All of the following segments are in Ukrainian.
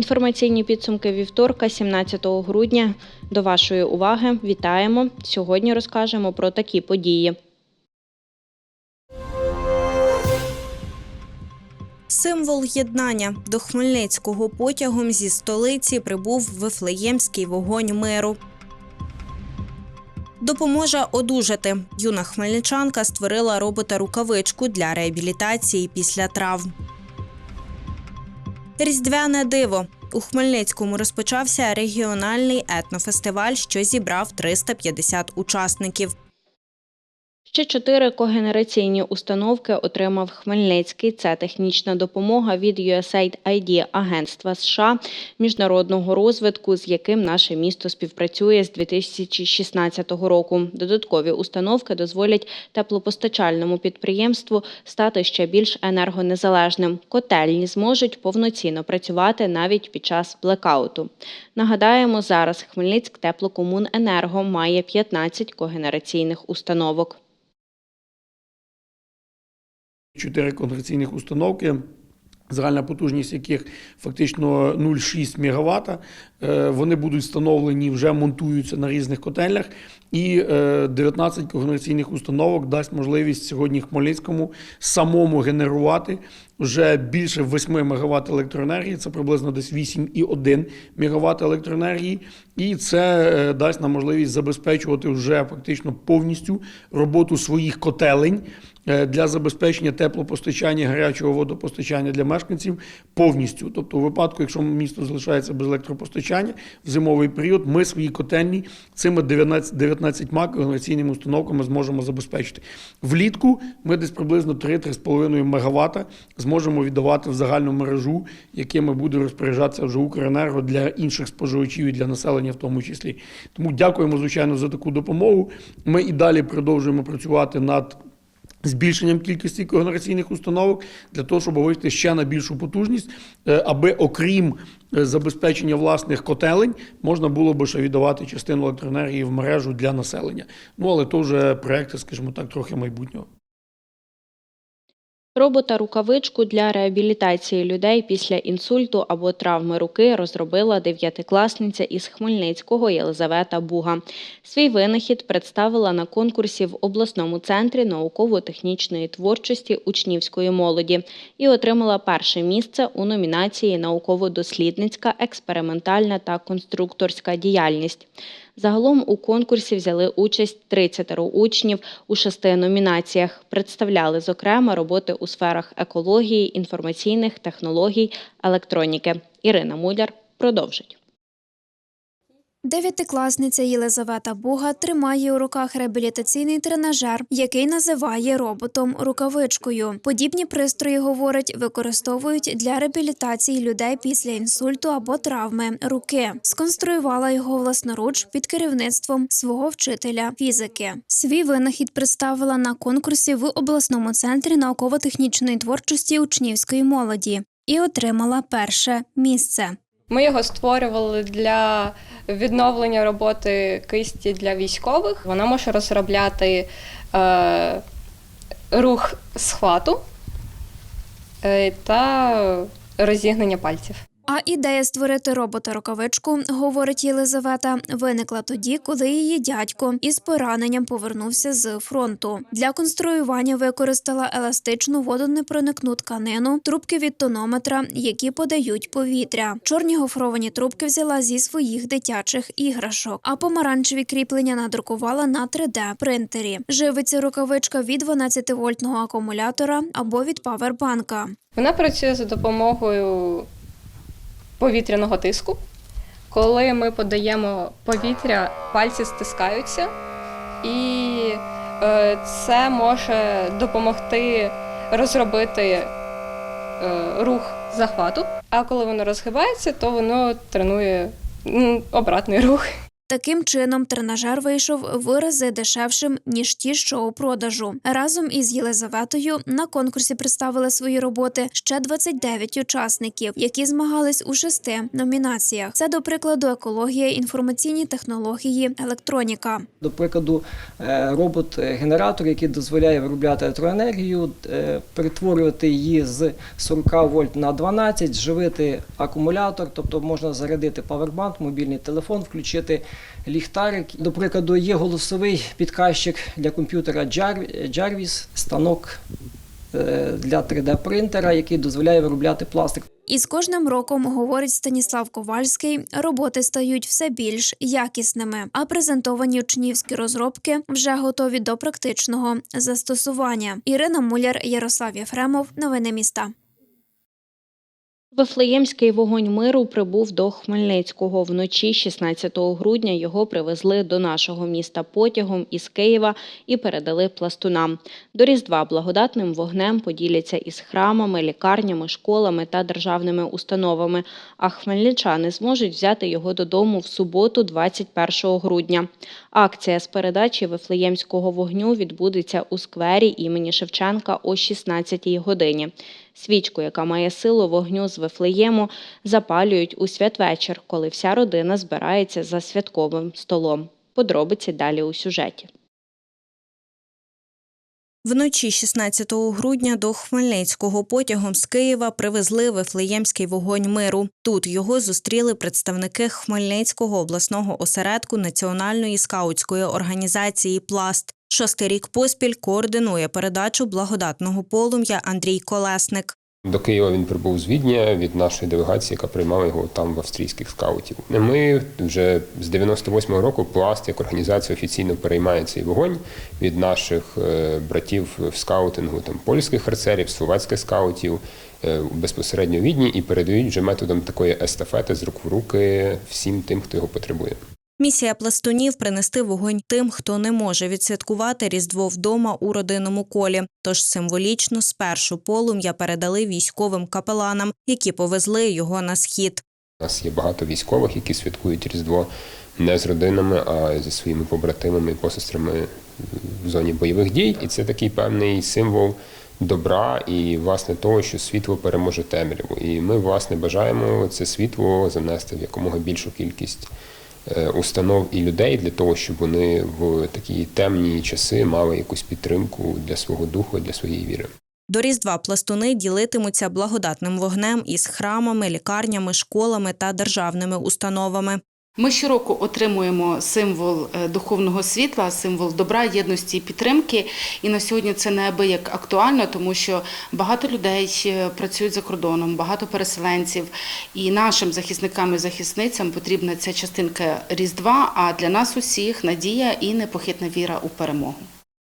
Інформаційні підсумки вівторка, 17 грудня. До вашої уваги вітаємо. Сьогодні розкажемо про такі події. Символ єднання до Хмельницького потягом зі столиці прибув Вифлеємський вогонь миру. Допоможе одужати. Юна хмельничанка створила робота-рукавичку для реабілітації після травм. Різдвяне диво. У Хмельницькому розпочався регіональний етнофестиваль, що зібрав 350 учасників. Ще чотири когенераційні установки отримав Хмельницький. Це технічна допомога від USAID Агентства США міжнародного розвитку, з яким наше місто співпрацює з 2016 року. Додаткові установки дозволять теплопостачальному підприємству стати ще більш енергонезалежним. Котельні зможуть повноцінно працювати навіть під час блекауту. Нагадаємо, зараз Хмельницьк теплокомуненерго має 15 когенераційних установок. Чотири конгресійних установки, загальна потужність яких фактично 0,6 МВт. Е, Вони будуть встановлені, вже монтуються на різних котельнях. І е, 19 когенераційних установок дасть можливість сьогодні Хмельницькому самому генерувати вже більше 8 МВт електроенергії, це приблизно десь 8,1 МВт електроенергії. І це е, дасть нам можливість забезпечувати вже фактично повністю роботу своїх котелень е, для забезпечення теплопостачання, гарячого водопостачання для мешканців повністю. Тобто, у випадку, якщо місто залишається без електропостачання в зимовий період, ми свої котельні цими 19, 19 когенераційними установками зможемо забезпечити. Влітку ми десь приблизно 3-3,5 МВт зможемо віддавати в загальну мережу, якими буде розпоряджатися вже Укренерго для інших споживачів і для населення в тому числі. Тому дякуємо, звичайно, за таку допомогу. Ми і далі продовжуємо працювати над. Збільшенням кількості когенераційних установок для того, щоб вийти ще на більшу потужність, е, аби окрім е, забезпечення власних котелень, можна було би ще віддавати частину електроенергії в мережу для населення. Ну але то вже проекти, скажімо так, трохи майбутнього. Робота-рукавичку для реабілітації людей після інсульту або травми руки розробила дев'ятикласниця із Хмельницького Єлизавета Буга. Свій винахід представила на конкурсі в обласному центрі науково-технічної творчості учнівської молоді і отримала перше місце у номінації Науково-дослідницька, експериментальна та конструкторська діяльність. Загалом у конкурсі взяли участь 30 учнів у шести номінаціях. Представляли, зокрема, роботи у сферах екології, інформаційних технологій, електроніки. Ірина Муляр продовжить. Дев'ятикласниця Єлизавета Буга тримає у руках реабілітаційний тренажер, який називає роботом рукавичкою. Подібні пристрої, говорить, використовують для реабілітації людей після інсульту або травми руки. Сконструювала його власноруч під керівництвом свого вчителя фізики. Свій винахід представила на конкурсі в обласному центрі науково-технічної творчості учнівської молоді і отримала перше місце. Ми його створювали для відновлення роботи кисті для військових. Вона може розробляти е, рух схвату е, та розігнення пальців. А ідея створити робота-рукавичку, говорить Єлизавета, виникла тоді, коли її дядько із пораненням повернувся з фронту. Для конструювання використала еластичну водонепроникну тканину, трубки від тонометра, які подають повітря. Чорні гофровані трубки взяла зі своїх дитячих іграшок, а помаранчеві кріплення надрукувала на 3D-принтері. Живиться рукавичка від 12-вольтного акумулятора або від павербанка. Вона працює за допомогою повітряного тиску. Коли ми подаємо повітря, пальці стискаються, і е, це може допомогти розробити е, рух захвату. А коли воно розгибається, то воно тренує обратний рух. Таким чином, тренажер вийшов в рази дешевшим ніж ті, що у продажу. Разом із Єлизаветою на конкурсі представили свої роботи ще 29 учасників, які змагались у шести номінаціях. Це, до прикладу, екологія, інформаційні технології, електроніка. До прикладу, е, робот-генератор, який дозволяє виробляти електроенергію, е, перетворювати її з 40 вольт на 12, живити акумулятор, тобто можна зарядити павербанк, мобільний телефон, включити ліхтарик. До прикладу, є голосовий підказчик для комп'ютера Jar- Jarvis, станок е, для 3D-принтера, який дозволяє виробляти пластик. І з кожним роком, говорить Станіслав Ковальський, роботи стають все більш якісними, а презентовані учнівські розробки вже готові до практичного застосування. Ірина Муляр, Ярослав Єфремов. Новини міста. Вифлеємський вогонь миру прибув до Хмельницького. Вночі 16 грудня його привезли до нашого міста потягом із Києва і передали пластунам. До Різдва благодатним вогнем поділяться із храмами, лікарнями, школами та державними установами. А хмельничани зможуть взяти його додому в суботу, 21 грудня. Акція з передачі Вифлеємського вогню відбудеться у сквері імені Шевченка о 16 годині. Свічку, яка має силу вогню з Вифлеєму, запалюють у святвечір, коли вся родина збирається за святковим столом. Подробиці далі у сюжеті. Вночі 16 грудня до Хмельницького потягом з Києва привезли Вифлеємський вогонь миру. Тут його зустріли представники Хмельницького обласного осередку Національної скаутської організації Пласт. Шостий рік поспіль координує передачу благодатного полум'я Андрій Колесник. До Києва він прибув з Відня від нашої делегації, яка приймала його там в австрійських скаутів. Ми вже з 98-го року пласт як організація офіційно переймає цей вогонь від наших е, братів в скаутингу, там польських харцерів, словацьких скаутів е, безпосередньо Відні і передають вже методом такої естафети з рук в руки всім тим, хто його потребує. Місія пластунів принести вогонь тим, хто не може відсвяткувати Різдво вдома у родинному колі. Тож символічно спершу полум'я передали військовим капеланам, які повезли його на схід. У нас є багато військових, які святкують Різдво не з родинами, а зі своїми побратимами і посестрами в зоні бойових дій. І це такий певний символ добра і власне того, що світло переможе темряву. І ми, власне, бажаємо це світло занести в якомога більшу кількість установ і людей для того, щоб вони в такі темні часи мали якусь підтримку для свого духу, для своєї віри. До Різдва пластуни ділитимуться благодатним вогнем із храмами, лікарнями, школами та державними установами. Ми щороку отримуємо символ е, духовного світла, символ добра, єдності і підтримки. І на сьогодні це неабияк актуально, тому що багато людей е, працюють за кордоном, багато переселенців. І нашим захисникам і захисницям потрібна ця частинка Різдва. А для нас усіх надія і непохитна віра у перемогу.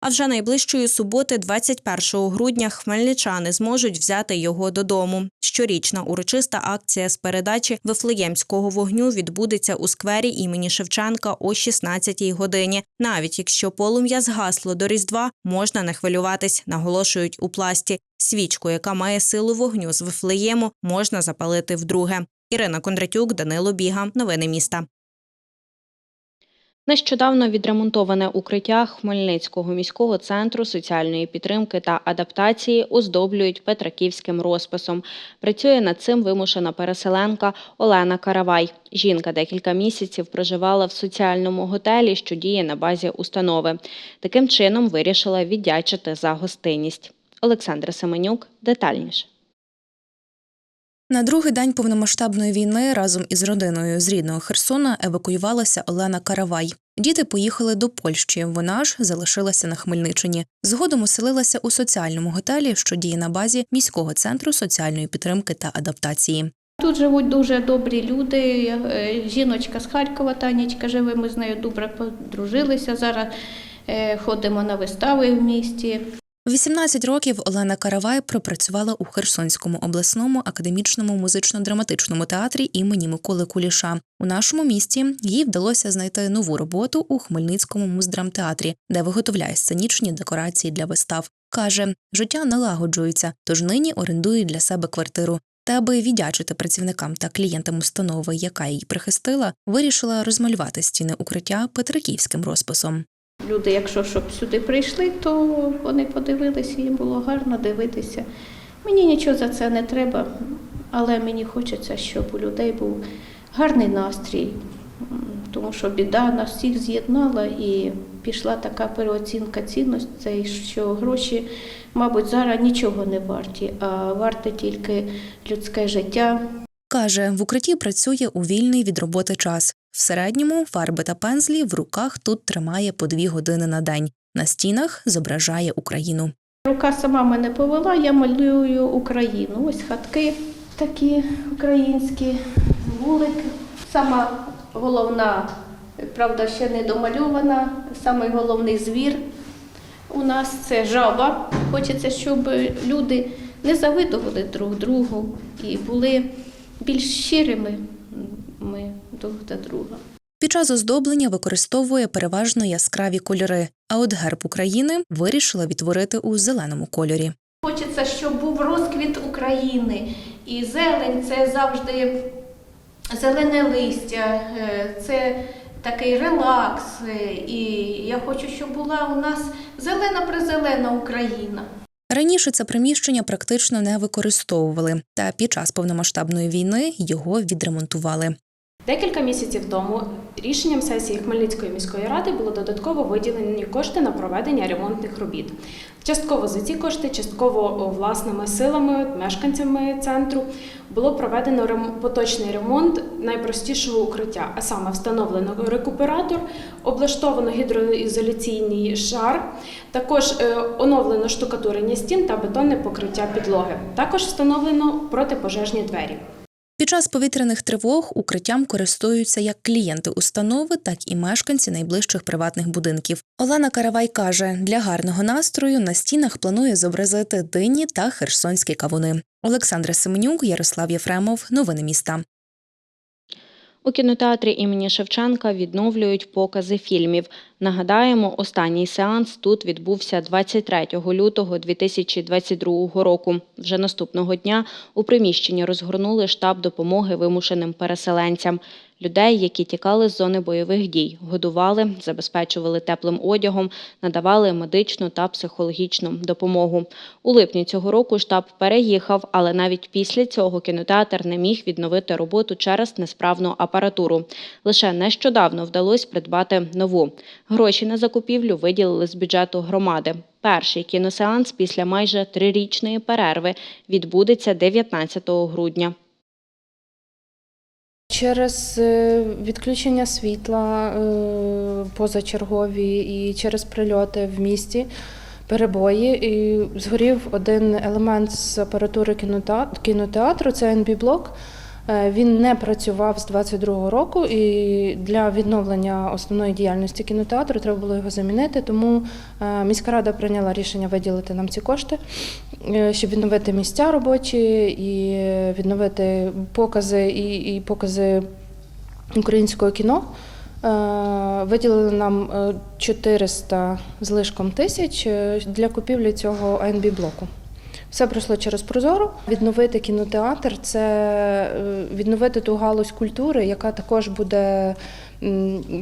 А вже найближчої суботи, 21 грудня, хмельничани зможуть взяти його додому. Щорічна урочиста акція з передачі Вифлеємського вогню відбудеться у сквері імені Шевченка о 16 годині. Навіть якщо полум'я згасло до Різдва, можна не хвилюватись, наголошують у пласті. Свічку, яка має силу вогню з Вифлеєму, можна запалити вдруге. Ірина Кондратюк, Данило Біга. Новини міста. Нещодавно відремонтоване укриття Хмельницького міського центру соціальної підтримки та адаптації оздоблюють петраківським розписом. Працює над цим вимушена переселенка Олена Каравай. Жінка декілька місяців проживала в соціальному готелі, що діє на базі установи. Таким чином вирішила віддячити за гостинність. Олександра Семенюк детальніше. На другий день повномасштабної війни разом із родиною з рідного Херсона евакуювалася Олена Каравай. Діти поїхали до Польщі. Вона ж залишилася на Хмельниччині. Згодом оселилася у соціальному готелі, що діє на базі міського центру соціальної підтримки та адаптації. Тут живуть дуже добрі люди. Е, Жіночка з Харкова, Танечка живе, ми з нею добре подружилися. Зараз е, ходимо на вистави в місті. 18 років Олена Каравай пропрацювала у Херсонському обласному академічному музично-драматичному театрі імені Миколи Куліша. У нашому місті їй вдалося знайти нову роботу у Хмельницькому муздрамтеатрі, де виготовляє сценічні декорації для вистав. Каже, життя налагоджується, тож нині орендує для себе квартиру. Та аби віддячити працівникам та клієнтам установи, яка її прихистила, вирішила розмалювати стіни укриття петриківським розписом. Люди, якщо щоб сюди прийшли, то вони подивилися, їм було гарно дивитися. Мені нічого за це не треба, але мені хочеться, щоб у людей був гарний настрій, тому що біда нас всіх з'єднала і пішла така переоцінка цінностей, що гроші, мабуть, зараз нічого не варті, а варте тільки людське життя, Каже, в укритті працює у вільний від роботи час. В середньому фарби та пензлі в руках тут тримає по дві години на день. На стінах зображає Україну. Рука сама мене повела, я малюю Україну. Ось хатки такі українські, вулик. Сама головна, правда, ще не домальована, самий головний звір у нас це жаба. Хочеться, щоб люди не завидували друг другу і були більш щирими ми друг до друга. Під час оздоблення використовує переважно яскраві кольори, а от герб України вирішила відтворити у зеленому кольорі. Хочеться, щоб був розквіт України. І зелень це завжди зелене листя, е, це такий релакс. е, І я хочу, щоб була у нас зелена-призелена Україна. Раніше це приміщення практично не використовували, та під час повномасштабної війни його відремонтували. Декілька місяців тому рішенням сесії Хмельницької міської ради було додатково виділені кошти на проведення ремонтних робіт. Частково за ці кошти, частково власними силами, мешканцями центру було проведено поточний ремонт найпростішого укриття, а саме встановлено рекуператор, облаштовано гідроізоляційний шар, також е, оновлено штукатурення стін та бетонне покриття підлоги. Також встановлено протипожежні двері. Під час повітряних тривог укриттям користуються як клієнти установи, так і мешканці найближчих приватних будинків. Олена Каравай каже, для гарного настрою на стінах планує зобразити дині та херсонські кавуни. Олександра Семенюк, Ярослав Єфремов. Новини міста. У кінотеатрі імені Шевченка відновлюють покази фільмів. Нагадаємо, останній сеанс тут відбувся 23 лютого 2022 року. Вже наступного дня у приміщенні розгорнули штаб допомоги вимушеним переселенцям. Людей, які тікали з зони бойових дій, годували, забезпечували теплим одягом, надавали медичну та психологічну допомогу. У липні цього року штаб переїхав, але навіть після цього кінотеатр не міг відновити роботу через несправну апаратуру. Лише нещодавно вдалося придбати нову. Гроші на закупівлю виділили з бюджету громади. Перший кіносеанс після майже трирічної перерви відбудеться 19 грудня. Через е, відключення світла е, позачергові і через прильоти в місті, перебої, і згорів один елемент з апаратури кінотеатру, це NB-блок. Е, Він не працював з 22-го року, і для відновлення основної діяльності кінотеатру треба було його замінити. Тому е, міська рада прийняла рішення виділити нам ці кошти, е, щоб відновити місця робочі і відновити покази і, і покази українського кіно. Виділили нам е, 400 з лишком тисяч для купівлі цього АНБ блоку. Все пройшло через Прозоро. Відновити кінотеатр це е, відновити ту галузь культури, яка також буде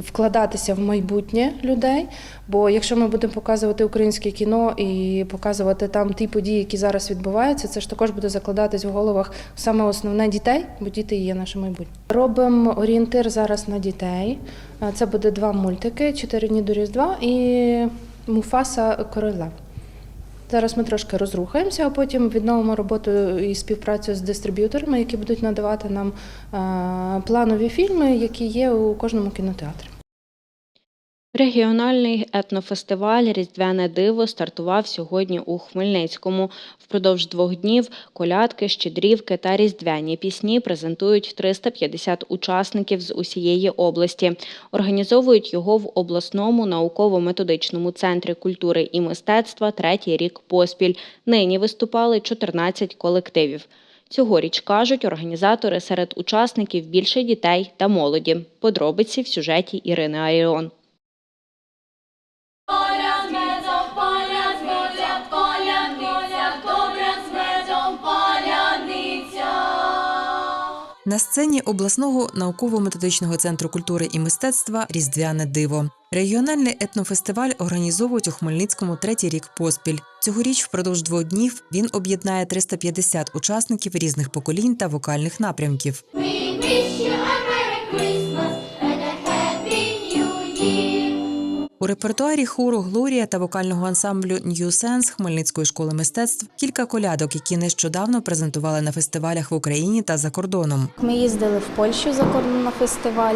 вкладатися в майбутнє людей. Бо якщо ми будемо показувати українське кіно і показувати там ті події, які зараз відбуваються, це ж також буде закладатись в головах саме основне дітей, бо діти є наше майбутнє. Робимо орієнтир зараз на дітей. Е, Це буде два мультики: чотири дні до Різдва і Муфаса Король Лев. Зараз ми трошки розрухаємося, а потім відновимо роботу і співпрацю з дистриб'юторами, які будуть надавати нам е, планові фільми, які є у кожному кінотеатрі. Регіональний етнофестиваль Різдвяне диво стартував сьогодні у Хмельницькому. Впродовж двох днів колядки, щедрівки та різдвяні пісні презентують 350 учасників з усієї області. Організовують його в обласному науково-методичному центрі культури і мистецтва третій рік поспіль. Нині виступали 14 колективів. Цьогоріч кажуть організатори серед учасників більше дітей та молоді. Подробиці в сюжеті Ірини Аріон. На сцені обласного науково-методичного центру культури і мистецтва Різдвяне диво. Регіональний етнофестиваль організовують у Хмельницькому третій рік поспіль. Цьогоріч впродовж двох днів він об'єднає 350 учасників різних поколінь та вокальних напрямків. У репертуарі хору Глорія та вокального ансамблю New Sense Хмельницької школи мистецтв кілька колядок, які нещодавно презентували на фестивалях в Україні та за кордоном. Ми їздили в Польщу за кордон на фестиваль.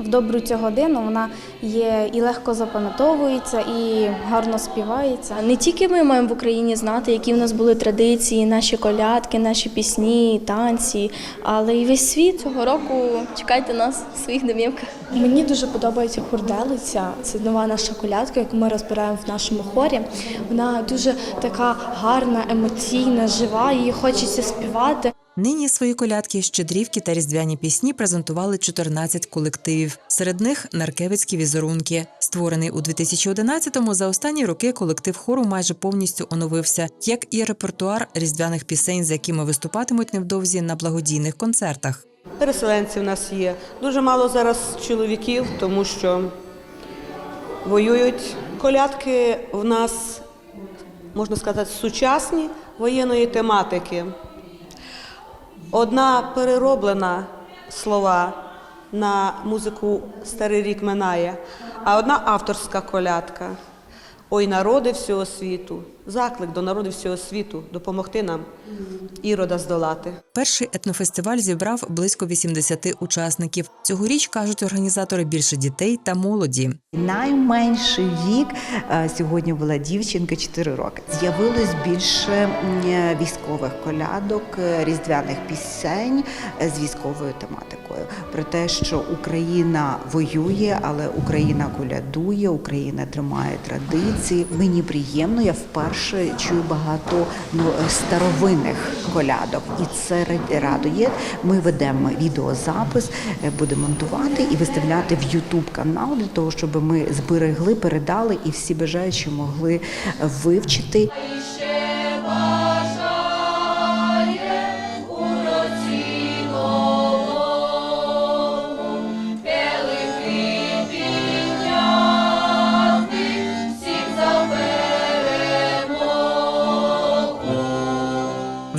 В добру цю годину вона є і легко запам'ятовується, і гарно співається. Не тільки ми маємо в Україні знати, які в нас були традиції, наші колядки, наші пісні, танці, але й весь світ. Цього року чекайте нас в своїх домівках. Мені дуже подобається хурделиця. Це нова наша колядка, яку ми розбираємо в нашому хорі. Вона дуже така гарна, емоційна, жива. Її хочеться співати. Нині свої колядки, щедрівки та різдвяні пісні презентували 14 колективів. Серед них наркевицькі візерунки. Створений у 2011-му, за останні роки колектив хору майже повністю оновився, як і репертуар різдвяних пісень, з якими виступатимуть невдовзі на благодійних концертах. Переселенці в нас є. Дуже мало зараз чоловіків, тому що воюють. Колядки в нас, можна сказати, сучасні воєнної тематики. Одна перероблена слова на музику Старий рік минає, а одна авторська колядка. Ой, народи всього світу, заклик до народів всього світу допомогти нам ірода здолати. Перший етнофестиваль зібрав близько 80 учасників. Цьогоріч кажуть організатори більше дітей та молоді. Найменший вік е, сьогодні була дівчинка 4 роки. З'явилось більше е, військових колядок, е, різдвяних пісень з військовою тематикою. Про те, що Україна воює, але Україна колядує, Україна тримає традиції. Мені приємно, я вперше чую багато ну, е, старовинних колядок, і це ра- радує. Ми ведемо відеозапис, е, будемо монтувати і виставляти в Ютуб канал для того, щоб ми зберегли, передали і всі бажаючі могли вивчити.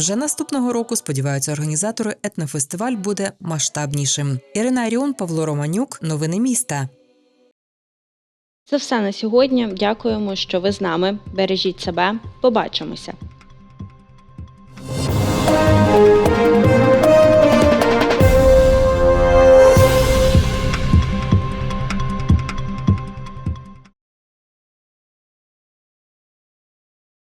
Вже наступного року сподіваються організатори, етнофестиваль буде масштабнішим. Ірина Аріон, Павло Романюк, новини міста. Це все на сьогодні. Дякуємо, що ви з нами. Бережіть себе. Побачимося.